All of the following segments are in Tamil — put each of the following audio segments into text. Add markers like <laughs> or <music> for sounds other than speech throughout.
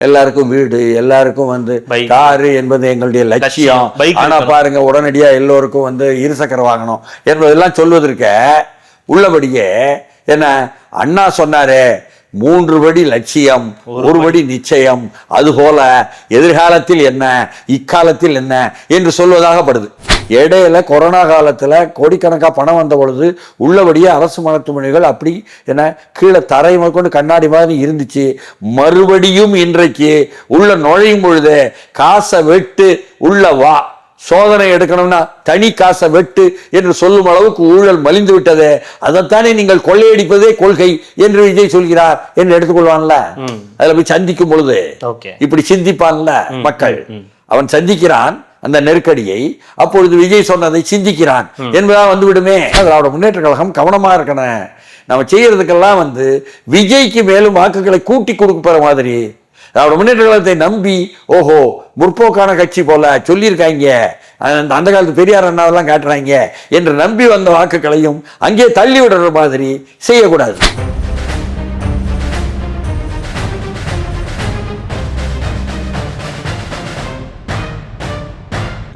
எல்லாருக்கும் வீடு எல்லாருக்கும் வந்து. காரு என்பது எங்களுடைய லட்சியம் ஆனா. பாருங்க உடனடியா எல்லோருக்கும் வந்து இருசக்கர வாகனம் என்பதெல்லாம் சொல்வதற்க உள்ளபடியே என்ன அண்ணா சொன்னாரே மூன்று படி லட்சியம் ஒரு படி நிச்சயம் அதுபோல எதிர்காலத்தில் என்ன இக்காலத்தில் என்ன என்று சொல்வதாகப்படுது இடையில கொரோனா காலத்துல கோடிக்கணக்கா பணம் வந்த பொழுது உள்ளபடியே அரசு மருத்துவமனைகள் அப்படி என்ன கீழே தரை கொண்டு கண்ணாடி மாதிரி இருந்துச்சு. மறுபடியும் இன்றைக்கு உள்ள நுழையும் பொழுது காசை வெட்டு உள்ள வா. சோதனை எடுக்கணும்னா தனி காசை வெட்டு என்று சொல்லும் அளவுக்கு ஊழல் மலிந்து விட்டது. அதைத்தானே நீங்கள் கொள்ளையடிப்பதே கொள்கை என்று விஜய் சொல்கிறார் என்று எடுத்துக்கொள்வான்ல. அதுல போய் சந்திக்கும் பொழுது. இப்படி சிந்திப்பான்ல மக்கள். அவன் சந்திக்கிறான். அந்த நெருக்கடியை அப்பொழுது விஜய் சொன்னதை சிந்திக்கிறான் என்பதா வந்து விடுமே திராவிட முன்னேற்ற கழகம் கவனமா இருக்கணும். நம்ம செய்யறதுக்கெல்லாம் வந்து விஜய்க்கு மேலும் வாக்குகளை கூட்டி கொடுக்குற மாதிரி. திராவிட முன்னேற்ற கழகத்தை நம்பி ஓஹோ முற்போக்கான கட்சி போல சொல்லியிருக்காங்க. அந்த அந்த காலத்து பெரியார் அண்ணாவெல்லாம் காட்டுறாங்க. என்று நம்பி வந்த வாக்குகளையும் அங்கே தள்ளி விடுற மாதிரி செய்யக்கூடாது.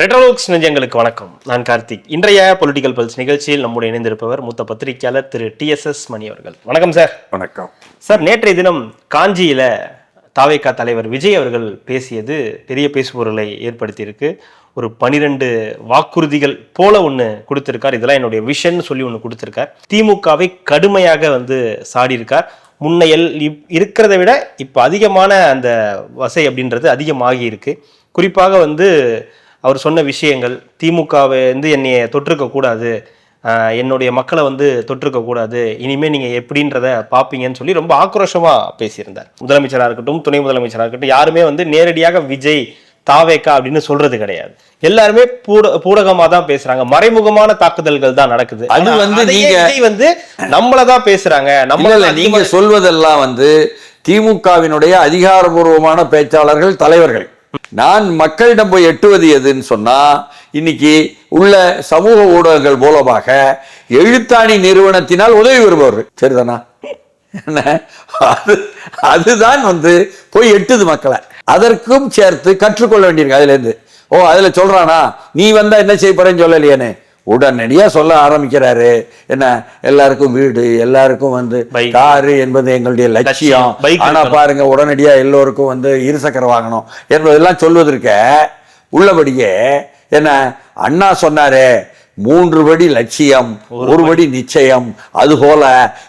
ரெட்ரோலோக்ஸ் நெஞ்சங்களுக்கு வணக்கம். நான் கார்த்திக். இன்றைய பொலிட்டிக்கல் பல்ஸ் நிகழ்ச்சியில் நம்முடைய இணைந்திருப்பவர் மூத்த பத்திரிகையாளர் திரு டி எஸ் எஸ் மணி அவர்கள். வணக்கம் சார் வணக்கம். சார் நேற்றைய தினம் காஞ்சியில தாவேகா தலைவர் விஜய் அவர்கள் பேசியது பெரிய பேசுபொருளை ஏற்படுத்தியிருக்கு. ஒரு பனிரெண்டு வாக்குறுதிகள் போல ஒன்று கொடுத்திருக்கார். இதெல்லாம் என்னுடைய விஷன் சொல்லி ஒன்று கொடுத்திருக்கார். திமுகவை கடுமையாக வந்து சாடியிருக்கார். முன்னையல் இப்- இருக்கிறத விட இப்போ அதிகமான அந்த வசை அப்படின்றது அதிகமாகி இருக்கு குறிப்பாக வந்து அவர் சொன்ன விஷயங்கள் திமுகவை வந்து என்னைய தொற்றுக்க கூடாது ஆஹ் என்னுடைய மக்களை வந்து தொற்றுக்க கூடாது இனிமே நீங்க எப்படின்றத பாப்பீங்கன்னு சொல்லி ரொம்ப ஆக்ரோஷமா பேசியிருந்தார். முதலமைச்சரா இருக்கட்டும் துணை முதலமைச்சரா இருக்கட்டும் யாருமே வந்து நேரடியாக விஜய் தாவேக்கா அப்படின்னு சொல்றது கிடையாது. எல்லாருமே பூட பூடகமா தான் பேசுறாங்க. மறைமுகமான தாக்குதல்கள் தான் நடக்குது. அது வந்து நீங்க- வந்து நம்மள தான் பேசுறாங்க. நம்மள நீங்க சொல்வதெல்லாம் வந்து திமுகவினுடைய அதிகாரபூர்வமான பேச்சாளர்கள் தலைவர்கள். நான் மக்களிடம் போய் எட்டுவது எதுன்னு சொன்னால் இன்னைக்கு உள்ள சமூக ஊடகங்கள் மூலமாக எழுத்தாணி நிறுவனத்தினால் உதவி பெறுபவர் சரிதானா? அது அதுதான் வந்து போய் எட்டுது மக்களை. அதற்கும் சேர்த்து கற்றுக்கொள்ள வேண்டியிருக்கு. அதுலேருந்து. ஓ அதுல சொல்றானா? நீ வந்தால் என்ன செய்ய போகிறேன்னு சொல்லலையானே உடனடியா சொல்ல ஆரம்பிக்கிறாரு என்ன எல்லாருக்கும் வீடு எல்லாருக்கும் வந்து. காரு என்பது எங்களுடைய லட்சியம் லட்சியம். Bike ஆனா இருக்கணும். பாருங்க உடனடியா எல்லோருக்கும் வந்து இருசக்கர வாகனம் என்பதெல்லாம் சொல்வதற்க உள்ளபடியே என்ன அண்ணா சொன்னாரே மூன்று படி லட்சியம் ஒரு படி நிச்சயம் அதுபோல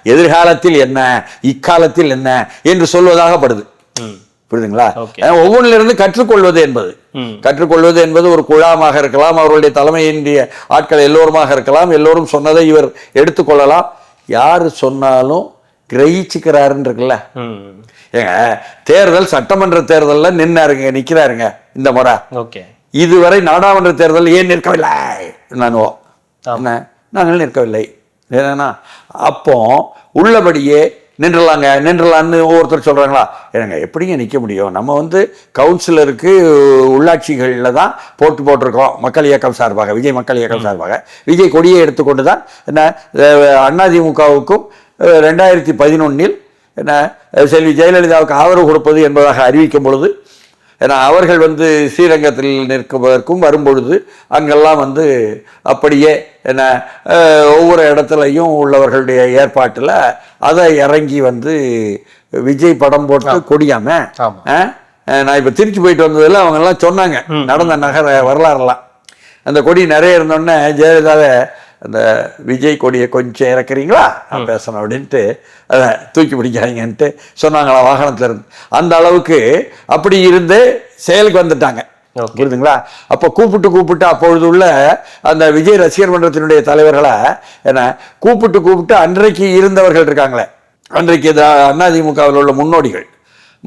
எதிர்காலத்தில் என்ன இக்காலத்தில் என்ன என்று சொல்வதாகப்படுது. புரியுதுங்களா? ஒவ்வொன்றிலிருந்து இருந்து கற்றுக்கொள்வது என்பது. கற்றுக்கொள்வது என்பது ஒரு குழாமாக இருக்கலாம் அவர்களுடைய தலைமையின்றிய ஆட்கள் எல்லோருமாக இருக்கலாம் எல்லோரும் சொன்னதை இவர் எடுத்துக்கொள்ளலாம். யாரு சொன்னாலும் கிரகிச்சுக்கிறாருன்னு இருக்குல்ல? ஏங்க தேர்தல் சட்டமன்ற தேர்தல்ல நின்னாருங்க நிக்கிறாருங்க இந்த முறை. ஓகே. இதுவரை நாடாளுமன்ற தேர்தல் ஏன் நிற்கவில்லை? நானுவோ ஆமா. என்ன? நாங்கள் நிற்கவில்லை. ஏன்னா அப்போ உள்ளபடியே நின்றலாங்க நின்றலான்னு ஒவ்வொருத்தர் சொல்றாங்களா? ஏங்க எப்படிங்க நிற்க முடியும்? நம்ம வந்து கவுன்சிலருக்கு உள்ளாட்சிகளில் தான் போட்டு போட்டிருக்கோம் மக்கள் இயக்கம் சார்பாக விஜய் மக்கள் இயக்கம் சார்பாக. விஜய் கொடியை எடுத்துக்கொண்டு தான் என்ன அதிமுகவுக்கும் ரெண்டாயிரத்தி பதினொன்னில் என்ன செல்வி ஜெயலலிதாவுக்கு ஆதரவு கொடுப்பது என்பதாக அறிவிக்கும் பொழுது ஏன்னா அவர்கள் வந்து ஸ்ரீரங்கத்தில் நிற்குவதற்கும் வரும்பொழுது அங்கெல்லாம் வந்து அப்படியே என்ன ஒவ்வொரு இடத்துலையும் உள்ளவர்களுடைய ஏற்பாட்டில் அதை இறங்கி வந்து விஜய் படம் போட்டு கொடியாம நான் இப்போ திருச்சி போயிட்டு வந்ததில் அவங்கெல்லாம் சொன்னாங்க நடந்த நகர வரலாறுலாம் அந்த கொடி நிறைய இருந்தோடனே ஜெயலலிதாவை அந்த விஜய் கொடியை கொஞ்சம் இறக்குறீங்களா? நான் பேசணும் அப்படின்ட்டு அதை தூக்கி பிடிக்காதீங்கன்ட்டு சொன்னாங்களா வாகனத்துல இருந்து. அந்த அளவுக்கு அப்படி இருந்து செயலுக்கு வந்துட்டாங்க. புரியுதுங்களா? அப்போ கூப்பிட்டு கூப்பிட்டு அப்பொழுது உள்ள அந்த விஜய் ரசிகர் மன்றத்தினுடைய தலைவர்களை என்ன கூப்பிட்டு கூப்பிட்டு அன்றைக்கு இருந்தவர்கள் இருக்காங்களே. அன்றைக்கு அதிமுகவில் உள்ள முன்னோடிகள்.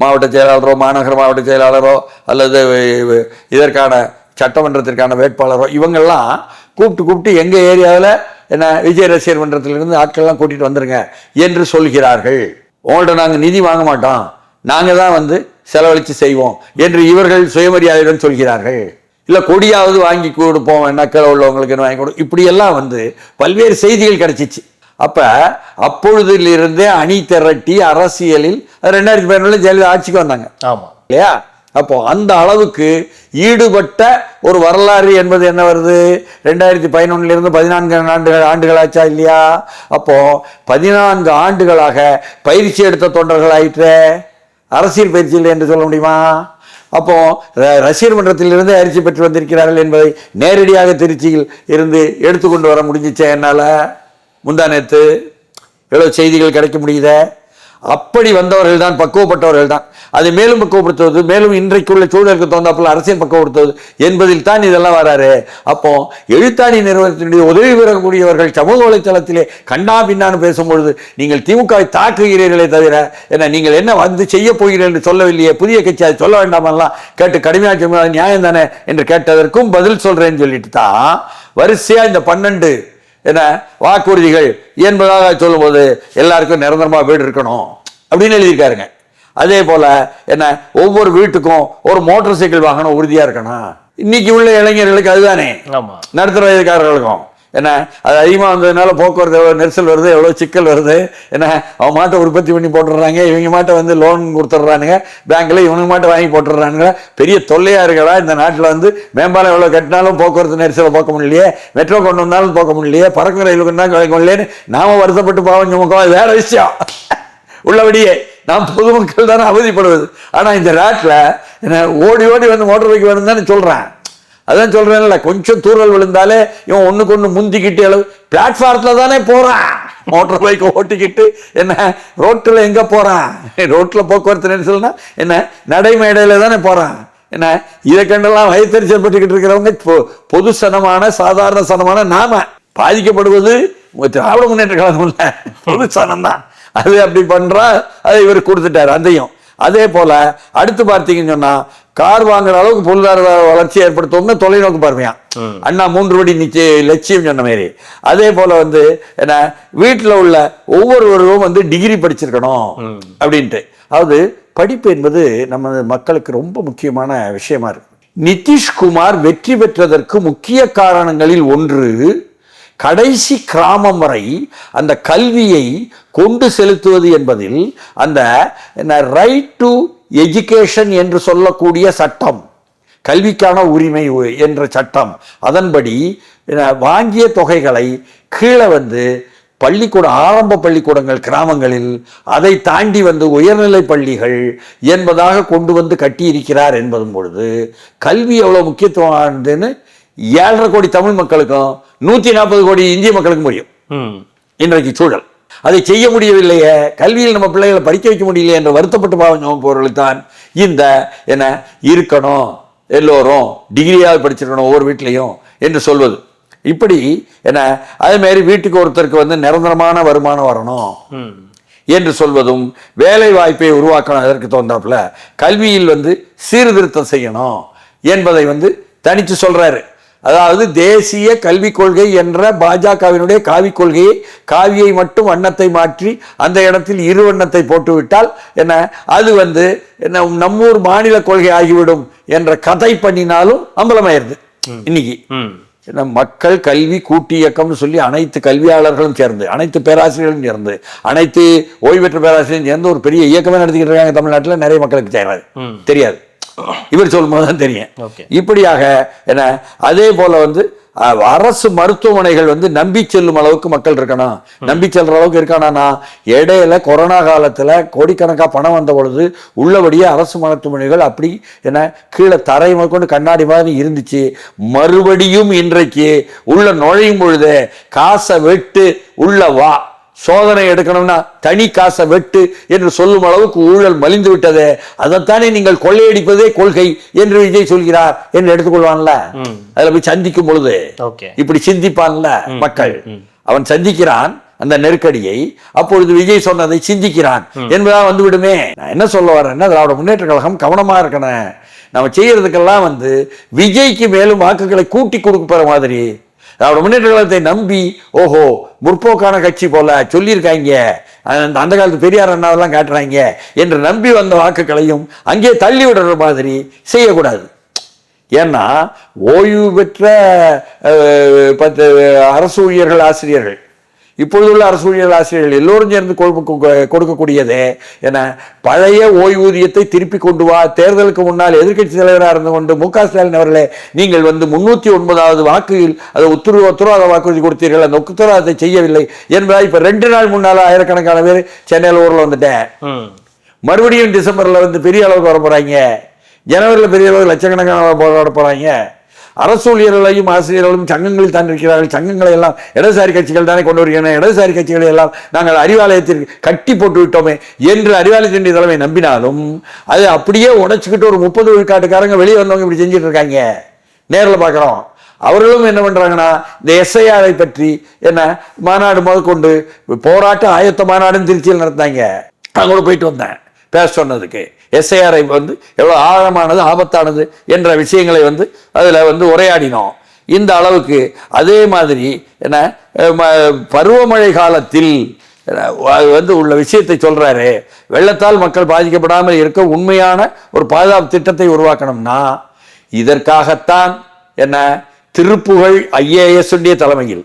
மாவட்ட செயலாளரோ மாநகர மாவட்ட செயலாளரோ அல்லது இதற்கான சட்டமன்றத்திற்கான வேட்பாளரோ இவங்கெல்லாம் கூப்பிட்டு கூப்பிட்டு எங்கள் ஏரியாவில் என்ன விஜய் ரசிகர் மன்றத்திலிருந்து ஆட்கள்லாம் கூட்டிகிட்டு வந்துருங்க என்று சொல்கிறார்கள். உங்கள்ட்ட நாங்கள் நிதி வாங்க மாட்டோம். நாங்கள் தான் வந்து செலவழித்து செய்வோம் என்று இவர்கள் சுயமரியாதையுடன் சொல்கிறார்கள். இல்லை கொடியாவது வாங்கி கொடுப்போம் நக்கல உள்ளவங்களுக்கு வாங்கி கொடு. இப்படியெல்லாம் வந்து பல்வேறு செய்திகள் கிடைச்சிச்சு. அப்ப அப்பொழுதிலிருந்தே அணி திரட்டி அரசியலில் ரெண்டாயிரத்தி பதினொன்றில் ஜெயலலிதா ஆட்சிக்கு வந்தாங்க. ஆமா. இல்லையா? அப்போ அந்த அளவுக்கு ஈடுபட்ட ஒரு வரலாறு என்பது என்ன வருது? ரெண்டாயிரத்தி பதினொன்னுலேருந்து பதினான்கு ஆண்டுகள் ஆண்டுகளாச்சா இல்லையா? அப்போ பதினான்கு ஆண்டுகளாக பயிற்சி எடுத்த தொண்டர்கள் ஆயிற்றே? அரசியல் பயிற்சி இல்லை என்று சொல்ல முடியுமா? அப்போ ர- ரசிகர் மன்றத்திலிருந்து அரிசி பெற்று வந்திருக்கிறார்கள் என்பதை நேரடியாக திருச்சியில் இருந்து எடுத்துக்கொண்டு வர முடிஞ்சிச்சே என்னால்? முந்தா நேற்று எவ்வளோ செய்திகள் கிடைக்க முடியுதே? அப்படி வந்தவர்கள் தான் பக்குவப்பட்டவர்கள் தான் அதை மேலும் பக்குவப்படுத்துவது மேலும் இன்றைக்குள்ள சூழலுக்கு தகுந்தாப்புல அரசியல் பக்குவப்படுத்துவது என்பதில் தான் இதெல்லாம் வராரு. அப்போ எழுத்தாணி நிறுவனத்தினுடைய உதவி பெறக்கூடியவர்கள் சமூக வலைத்தளத்திலே கண்ணா பின்னான்னு பேசும்பொழுது நீங்கள் திமுகவை தாக்குகிறீர்களே தவிர என்ன நீங்கள் என்ன வந்து செய்ய போகிறீர்கள் என்று சொல்லவில்லையே புதிய கட்சி அதை சொல்ல வேண்டாமெல்லாம் கேட்டு கடுமையாக சொன்னது நியாயம் தானே என்று கேட்டதற்கும் பதில் சொல்றேன்னு சொல்லிட்டு தான் வரிசையா இந்த பன்னெண்டு என்ன? வாக்குறுதிகள் என்பதாக சொல்லும்போது எல்லாருக்கும் நிரந்தரமா வீடு இருக்கணும் அப்படின்னு எழுதியிருக்காருங்க. அதே போல என்ன? ஒவ்வொரு வீட்டுக்கும் ஒரு மோட்டார் சைக்கிள் வாங்கணும் உறுதியா இருக்கணும். இன்னைக்கு உள்ள இளைஞர்களுக்கு அதுதானே. நடுத்தர வயதுக்காரர்களுக்கும். என்ன? அது அதிகமாக வந்ததுனால போக்குவரத்து எவ்வளோ நெரிசல் வருது எவ்வளோ சிக்கல் வருது. என்ன? அவன் மாட்டை உற்பத்தி பண்ணி போட்டுடுறாங்க இவங்க மாட்டை வந்து லோன் கொடுத்துட்றானுங்க பேங்க்ல இவங்க மாட்டை வாங்கி போட்டுடுறானுங்க. பெரிய தொல்லையாக இருக்கடா இந்த நாட்டில் வந்து மேம்பாலம் எவ்வளோ கட்டினாலும் போக்குவரத்து நெரிசலை போக்க முடியலையே. மெட்ரோ கொண்டு வந்தாலும் போக்க முடியலையே. பறக்கும் ரயில் கொண்டு வந்தாலும் கிடைக்க முடியலையேன்னு நாம வருத்தப்பட்டு பாவம் சுமக்கோம். அது வேற விஷயம். <laughs> உள்ளபடியே நாம் பொதுமக்கள் தானே அவதிப்படுவது. ஆனால் இந்த நாட்டில் என்ன ஓடி ஓடி வந்து மோட்டர் பைக் வேணும் தானே சொல்கிறேன் அதான் சொல்றேன்ல கொஞ்சம் தூரல் விழுந்தாலே இவன் ஒண்ணுக்கு ஒண்ணு முந்திக்கிட்டு அளவு பிளாட்ஃபாரத்தில் தானே போறான். மோட்டர் பைக் ஓட்டிக்கிட்டு என்ன ரோட்டில் எங்க போறான்? ரோட்டில் போக்குவரத்து நெரிசல்னா என்ன நடைமேடையில் தானே போறான்? என்ன இதை கண்டெல்லாம் வயத்தறிச்சல் பட்டுக்கிட்டு இருக்கிறவங்க பொ- பொது சனமான சாதாரண சனமான நாம. பாதிக்கப்படுவது திராவிட முன்னேற்ற கழகம் இல்லை. பொது சனம் தான் அது அப்படி பண்றா அதை இவர் கொடுத்துட்டாரு அதையும். அதே போல அடுத்து பார்த்தீங்கன்னு சொன்னா கார் வாங்குற அளவுக்கு பொருளாதார வளர்ச்சி ஏற்படுத்துவோம்னு தொலைநோக்கு பார்வையா? அண்ணா மூன்று படி நிச்சய லட்சியம் சொன்ன மாதிரி அதே போல வந்து என்ன வீட்டில் உள்ள ஒவ்வொருவரும் வந்து டிகிரி படிச்சிருக்கணும் அப்படின்ட்டு. அதாவது படிப்பு என்பது நம்ம மக்களுக்கு ரொம்ப முக்கியமான விஷயமா இருக்கு. நிதிஷ்குமார் வெற்றி பெற்றதற்கு முக்கிய காரணங்களில் ஒன்று கடைசி கிராமம் வரை அந்த கல்வியை கொண்டு செலுத்துவது என்பதில் அந்த ரைட் டு எஜுகேஷன் என்று சொல்லக்கூடிய சட்டம் கல்விக்கான உரிமை என்ற சட்டம் அதன்படி வாங்கிய தொகைகளை கீழே வந்து பள்ளிக்கூடம் ஆரம்ப பள்ளிக்கூடங்கள் கிராமங்களில் அதை தாண்டி வந்து உயர்நிலை பள்ளிகள் என்பதாக கொண்டு வந்து கட்டியிருக்கிறார் என்பதும் பொழுது கல்வி எவ்வளோ முக்கியத்துவம் ஆனதுன்னு ஏழரை கோடி தமிழ் மக்களுக்கும் நூத்தி நாற்பது கோடி இந்திய மக்களுக்கும் முடியும். ம். இன்றைக்கு சூழல். அதை செய்ய முடியவில்லையே கல்வியில் நம்ம பிள்ளைகளை படிக்க வைக்க முடியலையே என்று வருத்தப்பட்டு பாவம் தான் இந்த என்ன இருக்கணும் எல்லோரும் டிகிரியாவது படிச்சிருக்கணும் ஒவ்வொரு வீட்லையும் என்று சொல்வது. இப்படி என்ன அதே மாதிரி வீட்டுக்கு ஒருத்தருக்கு வந்து நிரந்தரமான வருமானம் வரணும் என்று சொல்வதும் வேலை வாய்ப்பை உருவாக்கணும் அதற்கு தகுந்தாப்புல கல்வியில் வந்து சீர்திருத்தம் செய்யணும் என்பதை வந்து தனிச்சு சொல்றாரு. அதாவது தேசிய கல்விக் கொள்கை என்ற பாஜகவினுடைய காவிக் கொள்கையை காவியை மட்டும் வண்ணத்தை மாற்றி அந்த இடத்தில் இரு வண்ணத்தை போட்டுவிட்டால் என்ன? அது வந்து என்ன நம்மூர் மாநில கொள்கை ஆகிவிடும் என்ற கதை பண்ணினாலும் அம்பலமாயிருது இன்னைக்கு. ம். ஏன்னா மக்கள் கல்வி கூட்டு இயக்கம்னு சொல்லி அனைத்து கல்வியாளர்களும் சேர்ந்து அனைத்து பேராசிரியர்களும் சேர்ந்து அனைத்து ஓய்வு பெற்ற பேராசிரியரும் சேர்ந்து ஒரு பெரிய இயக்கமே நடத்திக்கிட்டு இருக்காங்க தமிழ்நாட்டில். நிறைய மக்களுக்கு தெரியாது. தெரியாது. இவர் சொல்லும்போது தான் தெரியும். இப்படியாக என்ன அதே போல வந்து அரசு மருத்துவமனைகள் வந்து நம்பி செல்லும் அளவுக்கு மக்கள் இருக்கணும். நம்பி செல்ற அளவுக்கு இருக்கானா இடையில கொரோனா காலத்துல கோடிக்கணக்கா பணம் வந்த பொழுது உள்ளபடியே அரசு மருத்துவமனைகள் அப்படி என்ன கீழே தரை கொண்டு கண்ணாடி மாதிரி இருந்துச்சு. மறுபடியும் இன்றைக்கு உள்ள நுழையும் பொழுது காசை வெட்டு உள்ள வா. சோதனை எடுக்கணும்னா தனி காசை வெட்டு என்று சொல்லும் அளவுக்கு ஊழல் மலிந்து விட்டதே. அதைத்தானே நீங்கள் கொள்ளையடிப்பதே கொள்கை என்று விஜய் சொல்கிறார் என்று எடுத்துக்கொள்வான்ல? அதுல போய் சந்திக்கும் பொழுது இப்படி சிந்திப்பான்ல மக்கள்? அவன் சந்திக்கிறான் அந்த நெருக்கடியை அப்பொழுது விஜய் சொன்னதை சிந்திக்கிறான். என்பதா வந்து விடுமே நான் என்ன சொல்ல வரேன்னா திராவிட முன்னேற்ற கழகம் கவனமா இருக்கணும். நம்ம செய்யறதுக்கெல்லாம் வந்து விஜய்க்கு மேலும் வாக்குகளை கூட்டி கொடுக்குற மாதிரி அவரோட முன்னேற்ற கழகத்தை நம்பி ஓஹோ முற்போக்கான கட்சி போல சொல்லியிருக்காங்க. அந்த அந்த காலத்து பெரியார் அண்ணாவெல்லாம் காட்டுறாங்க என்று நம்பி வந்த வாக்குகளையும் அங்கே தள்ளி விடுற மாதிரி செய்யக்கூடாது. ஏன்னா ஓய்வு பெற்ற பத்து அரசு ஊழியர்கள் ஆசிரியர்கள் இப்பொழுதுள்ள அரசூழியல் ஆசிரியர்கள் எல்லோரும் சேர்ந்து கொடுக்கக்கூடியது என பழைய ஓய்வூதியத்தை திருப்பி கொண்டு வா. தேர்தலுக்கு முன்னால் எதிர்க்கட்சி தலைவராக இருந்து கொண்டு மு க ஸ்டாலின் அவர்களே நீங்கள் வந்து முன்னூத்தி ஒன்பதாவது வாக்குகள் அதை உத்தரவு உத்தரவாத வாக்குறுதி கொடுத்தீர்கள். அந்த உத்தரவாதத்தை செய்யவில்லை என்பதால் இப்ப ரெண்டு நாள் முன்னால ஆயிரக்கணக்கான பேர் சென்னையில் ஊர்ல வந்துட்டேன். மறுபடியும் டிசம்பர்ல வந்து பெரிய அளவுக்கு வர போறாங்க ஜனவரியில் பெரிய அளவுக்கு லட்சக்கணக்கான போராட போறாங்க அரசு ஊழியர்களையும் ஆசிரியர்களும் சங்கங்களில் தான் இருக்கிறார்கள். சங்கங்களை எல்லாம் இடதுசாரி கட்சிகள் தானே கொண்டு வருகின்றன. இடதுசாரி கட்சிகளை எல்லாம் நாங்கள் அறிவாலயத்திற்கு கட்டி போட்டு விட்டோமே என்று அறிவாலயத்தின் தலைமை நம்பினாலும் அது அப்படியே உடைச்சிக்கிட்டு ஒரு முப்பது விழுக்காட்டுக்காரங்க வெளியே வந்தவங்க இப்படி செஞ்சுட்டு இருக்காங்க. நேரில் பார்க்குறோம். அவர்களும் என்ன பண்ணுறாங்கன்னா இந்த எஸ்ஐஆரை பற்றி என்ன மாநாடு முதற்கொண்டு போராட்ட ஆயத்த மாநாடுன்னு திருச்சியில் நடத்தாங்க அங்கே கூட போயிட்டு வந்தேன். பேச சொன்னதுக்கு. எஸ்ஐஆரை வந்து எவ்வளோ ஆழமானது ஆபத்தானது என்ற விஷயங்களை வந்து அதில் வந்து உரையாடினோம். இந்த அளவுக்கு அதே மாதிரி என்ன பருவமழை காலத்தில் அது வந்து உள்ள விஷயத்தை சொல்கிறாரு வெள்ளத்தால் மக்கள் பாதிக்கப்படாமல் இருக்க உண்மையான ஒரு பாதுகாப்பு திட்டத்தை உருவாக்கணும்னா இதற்காகத்தான் என்ன திருப்புகழ் ஐஏஎஸ் தலைமையில்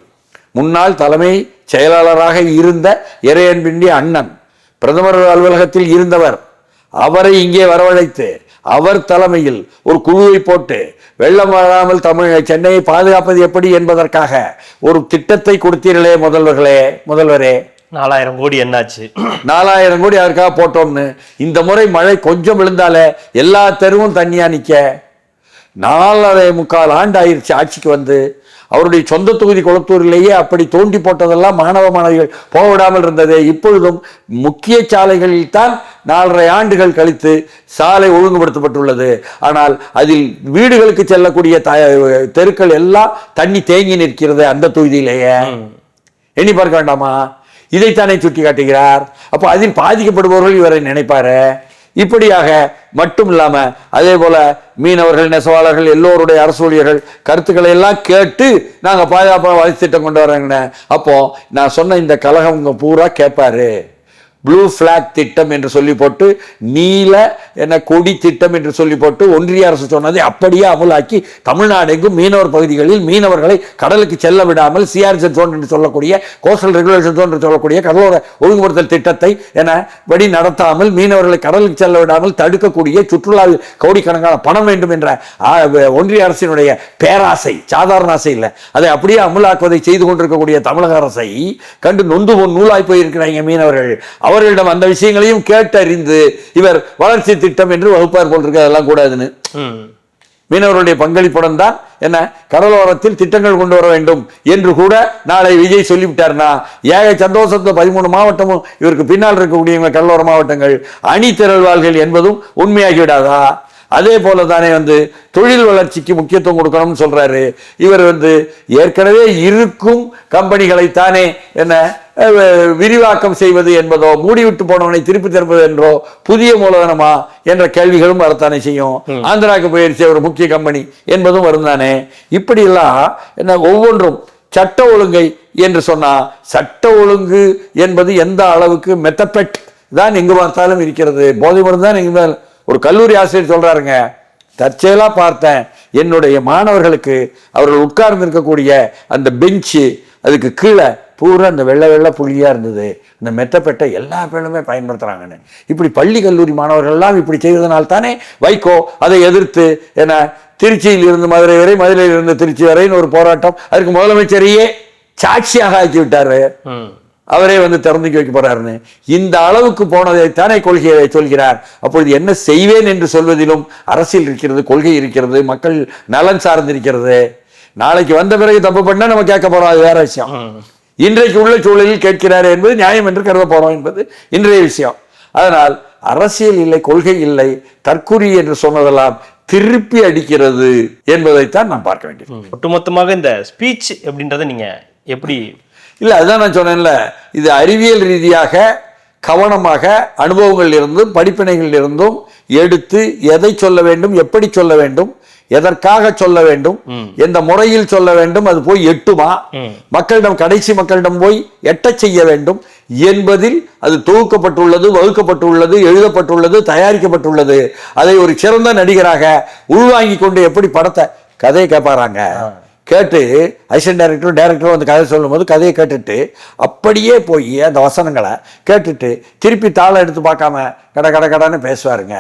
முன்னாள் தலைமை செயலாளராக இருந்த இறையன்பிண்டி அண்ணன் பிரதமர் அலுவலகத்தில் இருந்தவர் அவரை இங்கே வரவழைத்து அவர் தலைமையில் ஒரு குழுவை போட்டு வெள்ளம் வராமல் தமிழ் சென்னையை பாதுகாப்பது எப்படி என்பதற்காக ஒரு திட்டத்தை கொடுத்தீர்களே முதல்வர்களே முதல்வரே. நாலாயிரம் கோடி என்னாச்சு? நாலாயிரம் கோடி அதற்காக போட்டோம்னு? இந்த முறை மழை கொஞ்சம் விழுந்தாலே எல்லா தெருவும் தண்ணியா நிக்க? நாலரை முக்கால் ஆண்டு ஆயிருச்சு ஆட்சிக்கு வந்து. அவருடைய சொந்த தொகுதி குளத்தூரிலேயே அப்படி தோண்டி போட்டதெல்லாம் மாணவ மாணவிகள் போக விடாமல் இருந்தது. இப்பொழுதும் முக்கிய சாலைகளில் தான் நாலரை ஆண்டுகள் கழித்து சாலை ஒழுங்குபடுத்தப்பட்டுள்ளது. ஆனால் அதில் வீடுகளுக்கு செல்லக்கூடிய த- தெருக்கள் எல்லாம் தண்ணி தேங்கி நிற்கிறது அந்த தொகுதியிலேயே. எண்ணி பார்க்க வேண்டாமா? இதைத்தானே சுட்டி காட்டுகிறார் அப்போ அதில் பாதிக்கப்படுபவர்கள் இவரை நினைப்பாரு? இப்படியாக மட்டும் இல்லாமல் அதே போல மீனவர்கள் நெசவாளர்கள் எல்லோருடைய அரசு ஊழியர்கள் கருத்துக்களை எல்லாம் கேட்டு நாங்கள் பாதுகாப்பாக வளர்ச்சி திட்டம் கொண்டு வரோங்கண்ணே. அப்போது நான் சொன்ன இந்த கழகம் உங்கள் பூரா கேட்பாரு ப்ளூ ஃப்ளாக் திட்டம் என்று சொல்லி போட்டு நீல என்ன கொடி திட்டம் என்று சொல்லி போட்டு ஒன்றிய அரசு சொன்னதை அப்படியே அமுலாக்கி தமிழ்நாடு எங்கும் மீனவர் பகுதிகளில் மீனவர்களை கடலுக்கு செல்ல விடாமல் சிஆர்ஜன் ஜோன் என்று சொல்லக்கூடிய கோஸ்டல் ரெகுலேஷன் ஜோன் என்று சொல்லக்கூடிய கடலோர ஒழுங்குபடுத்தல் திட்டத்தை என வழி நடத்தாமல் மீனவர்களை கடலுக்கு செல்ல விடாமல் தடுக்கக்கூடிய சுற்றுலாவில் கோடிக்கணக்கான பணம் வேண்டும் என்ற ஒன்றிய அரசினுடைய பேராசை சாதாரண ஆசை இல்லை. அதை அப்படியே அமுலாக்குவதை செய்து கொண்டிருக்கக்கூடிய தமிழக அரசை கண்டு நொந்து நூலாய் போயிருக்கிறாங்க மீனவர்கள். அவர்களிடம் அந்த விஷயங்களையும் கேட்டறிந்து இவர் வளர்ச்சி திட்டம் என்று வகுப்பார் போல் இருக்கு அதெல்லாம் கூடாதுன்னு. ம். மீனவர்களுடைய பங்களிப்புடன் தான் என்ன கடலோரத்தில் திட்டங்கள் கொண்டு வர வேண்டும் என்று கூட நாளை விஜய் சொல்லிவிட்டார்னா ஏக சந்தோஷத்தை பதிமூணு மாவட்டமும் இவருக்கு பின்னால் இருக்கக்கூடிய கடலோர மாவட்டங்கள் அணி திரள்வார்கள் என்பதும் உண்மையாகி விடாதா அதே போல தானே வந்து தொழில் வளர்ச்சிக்கு முக்கியத்துவம் கொடுக்கணும்னு சொல்றாரு. இவர் வந்து ஏற்கனவே இருக்கும் கம்பெனிகளை தானே என்ன விரிவாக்கம் செய்வது என்பதோ மூடிவிட்டு போனவனை திருப்பி திறப்பது என்றோ புதிய மூலதனமா என்ற கேள்விகளும் வரத்தானே செய்யும். ஆந்திராவுக்கு போயிருச்சு ஒரு முக்கிய கம்பெனி என்பதும் வரும் தானே இப்படியெல்லாம் என்ன ஒவ்வொன்றும் சட்ட ஒழுங்கை என்று சொன்னா சட்ட ஒழுங்கு என்பது எந்த அளவுக்கு மெத்தப்பெட் தான் எங்கு பார்த்தாலும் இருக்கிறது. போதை மருந்து தான் எங்கு. ஒரு கல்லூரி ஆசிரியர் சொல்றாருங்க தற்செயலாக பார்த்தேன் என்னுடைய மாணவர்களுக்கு அவர்கள் உட்கார்ந்து இருக்கக்கூடிய அந்த பெஞ்சு அதுக்கு கீழே பூரா அந்த வெள்ளை வெள்ளை புள்ளியாக இருந்தது. இந்த மெத்தப்பெட்டை எல்லா பேருமே பயன்படுத்துறாங்கன்னு. இப்படி பள்ளி கல்லூரி மாணவர்கள் எல்லாம் இப்படி செய்வதனால் தானே வைகோ அதை எதிர்த்து என்ன திருச்சியில் இருந்து மதுரை வரை மதுரையில் இருந்து திருச்சி வரைன்னு ஒரு போராட்டம் அதுக்கு முதலமைச்சரையே சாட்சியாக ஆக்கி விட்டாரு. அவரே வந்து திறந்துக்கி வைக்க போறாருன்னு. இந்த அளவுக்கு போனதை தானே கொள்கையை சொல்கிறார். அப்பொழுது என்ன செய்வேன் என்று சொல்வதிலும் அரசியல் இருக்கிறது கொள்கை இருக்கிறது மக்கள் நலன் சார்ந்திருக்கிறது. நாளைக்கு வந்த பிறகு தப்பு பண்ணா நம்ம கேட்க போறோம் அது வேற விஷயம். இன்றைக்கு உள்ள சூழலில் கேட்கிறார் என்பது நியாயம் என்று கருத போறோம் என்பது இன்றைய விஷயம். அதனால் அரசியல் இல்லை கொள்கை இல்லை தற்குறி என்று சொன்னதெல்லாம் திருப்பி அடிக்கிறது என்பதைத்தான் நாம் பார்க்க வேண்டியது. ஒட்டுமொத்தமாக இந்த ஸ்பீச் அப்படின்றத நீங்க எப்படி இல்லை அதுதான் நான் சொன்னேன்ல. இது அறிவியல் ரீதியாக கவனமாக அனுபவங்கள் இருந்தும் படிப்பினைகள் இருந்தும் எடுத்து எதை சொல்ல வேண்டும் எப்படி சொல்ல வேண்டும் எதற்காக சொல்ல வேண்டும் எந்த முறையில் சொல்ல வேண்டும் அது போய் எட்டுமா? மக்களிடம் கடைசி மக்களிடம் போய் எட்டச் செய்ய வேண்டும் என்பதில் அது தொகுக்கப்பட்டுள்ளது வகுக்கப்பட்டுள்ளது எழுதப்பட்டுள்ளது தயாரிக்கப்பட்டுள்ளது. அதை ஒரு சிறந்த நடிகராக உள்வாங்கி கொண்டு எப்படி படத்தை கதையை கேட்பாராங்க கேட்டு அசிஸ்டன்ட் டைரக்டரும் டைரக்டரும் வந்து கதை சொல்லும்போது கதையை கேட்டுட்டு அப்படியே போய் அந்த வசனங்களை கேட்டுட்டு திருப்பி தாளை எடுத்து பார்க்காம கட கட கடன்னு பேசுவாருங்க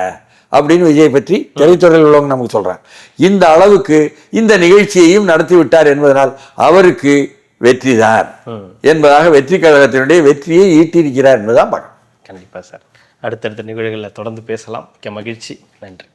அப்படின்னு விஜய் பற்றி திரைத்துறையில் உள்ளவங்க நமக்கு சொல்கிறாங்க இந்த அளவுக்கு இந்த நிகழ்ச்சியையும் நடத்தி விட்டார் என்பதனால் அவருக்கு வெற்றிதான் என்பதாக வெற்றி கழகத்தினுடைய வெற்றியை ஈட்டியிருக்கிறார் என்பதுதான் பார்க்கணும் கண்டிப்பாக சார். அடுத்தடுத்த நிகழ்வுகளில் தொடர்ந்து பேசலாம். மிக்க மகிழ்ச்சி. நன்றி.